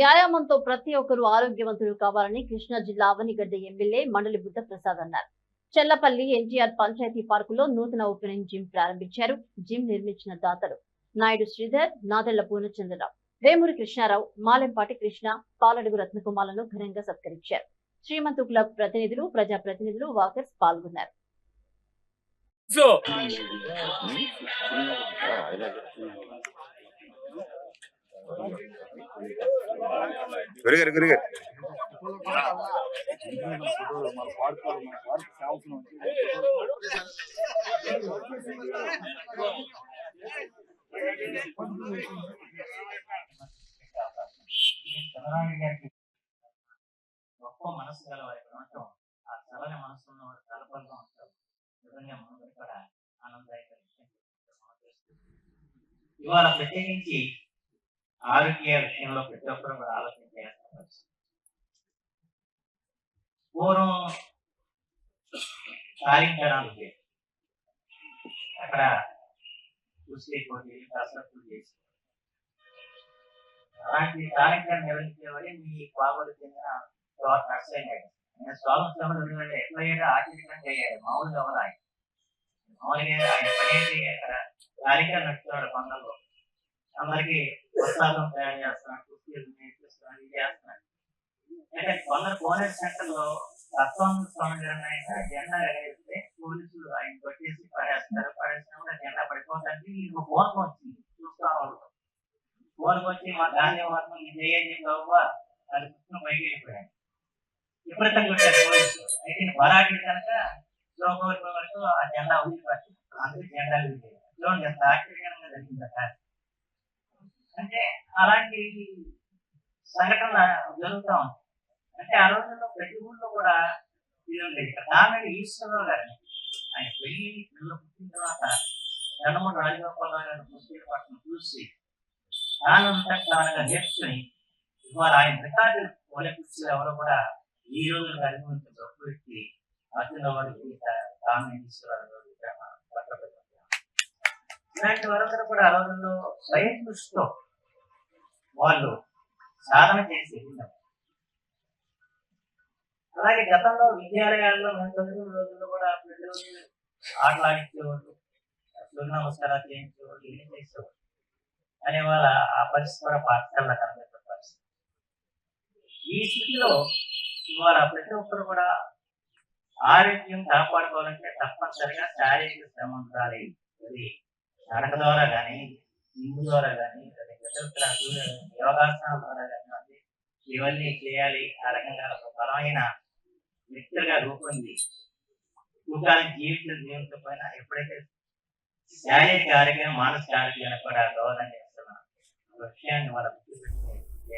వ్యాయామంతో ప్రతి ఒక్కరూ ఆరోగ్యవంతులు కావాలని కృష్ణా జిల్లా అవనిగడ్డ ఎమ్మెల్యే మండలి బుద్ధప్రసాద్ అన్నారు. చెల్లపల్లి ఎన్టీఆర్ పంచాయతీ పార్కులో నూతన ఓపెనింగ్ జిమ్ ప్రారంభించారు. జిమ్ నిర్మించిన దాతలు నాయుడు శ్రీధర్ నాదెళ్ళ పూర్ణచంద్రరావు వేమూరి కృష్ణారావు మాలెంపాటి కృష్ణ పాలడుగు రత్నకుమార్లను ఘనంగా సత్కరించారు. శ్రీమంతు క్లబ్ ప్రతినిధులు ప్రజా ప్రతినిధులు వాకర్స్ పాల్గొన్నారు. సో వెరీ గుడ్ గొప్ప మనసు గల వారి ఉండటం ఆ చలని మనసు ఉన్న వారు కలపలుగా ఉంటారు నిజంగా మనందరూ కూడా ఆనందదాయక విషయం ఇవాళ ప్రత్యేకించి ఆరోగ్య విషయంలో ప్రతి ఒక్కరు కూడా ఆలోచన చేస్తున్నారు పూర్వం సాధించడానికి అక్కడ చూసి పోటీలు కసరత్తులు చేసి అలాంటి కార్యక్రమం నిర్వహించేవాడే మీ బాబులు చెందిన స్వామి నర్సయ్య ఆయన స్వామి శ్రమలు ఎట్లా అయ్యాడో ఆచరించడం చేయాలి. మామూలుగా ఎవరు ఆయన? మామూలుగా ఆయన పనేది అక్కడ కార్యక్రమం నడుస్తున్నాడు కొండల్లో అందరికీ ప్రసాదం తయారు చేస్తున్నాడు కుస్తీలు నేర్పిస్తున్నాడు ఇది చేస్తున్నాడు అందరు కొందరు కోనేరు సెంటర్లో తత్వం స్వామి గారిని ఆయన జెండా ఎగరేస్తే పోలీసులు ఆయన కొట్టేసి పడేస్తారు. పడేసినా కూడా జెండా పడిపోతానికి ఇంకో ఫోన్ వచ్చింది. చూస్తా ఉంటాం. ఫోన్కి వచ్చి మా గాంధీ మహాత్మ ఇది చేయండి బాబు అది పుట్టిన పైకి వెళ్ళిపోయాడు విపరీతం కొట్టారు పోలీసులు. అయితే ఈయన బరాటి కనుక లోపలికి వరకు ఆ జెండా ఊడిపట్టు అందుకే జెండా ఊడిపోయాడు చూడండి ఎంత ఆశ్చర్యంగా జరిగింది సార్ అంటే అలాంటి సంఘటన జరుగుతూ ఉంది అంటే ఆ రోజుల్లో ప్రతి ఊళ్ళో కూడా ఇది ఈశ్వరరావు గారిని ఆయన పెళ్ళి పిల్లలు పుట్టిన తర్వాత రెండు రాజగోపాల రాజగోపాలరావు గారిని పట్టణం చూసి తానంతా నేర్చుకుని ఇవాళ ఆయన రికార్డు పోలే కుర్చీలు ఎవరు కూడా ఈ రోజు అభివృద్ధి గొప్ప వ్యక్తి అర్జున వారికి కామేశ్వరరావు ఇలాంటి వారందరూ కూడా ఆ రోజుల్లో స్వయం కృషితో వాళ్ళు సాధన చేసి ఉన్నారు అలాగే గతంలో విద్యాలయాల్లో మేము చదువుకున్న రోజుల్లో కూడా పిల్లలు ఆటలు ఆడించేవాళ్ళు సూర్య నమస్కారాలు చేయించేవాళ్ళు ఏం చేసేవాళ్ళు? అనే వాళ్ళ ఆ పరిస్థితి కూడా పాఠశాలలో కనిపించిన పరిస్థితి. ఈ స్థితిలో ఇవాళ ప్రతి ఒక్కరు కూడా ఆరోగ్యం కాపాడుకోవాలంటే తప్పనిసరిగా శారీరక శ్రమ ఉండాలి. అది నడక ద్వారా కానీ ఇంగు ద్వారా కానీ యోగాసనాల ద్వారా కానీ అది ఇవన్నీ చేయాలి. ఆ రకంగా బలమైన వ్యక్తులుగా రూపొంది. కుటుంబానికి జీవిత దేవునితో పైన ఎప్పుడైతే శారీరక ఆరోగ్యం మానసిక ఆరోగ్యాన్ని కూడా దోహదం చేస్తున్నాం విషయాన్ని వాళ్ళ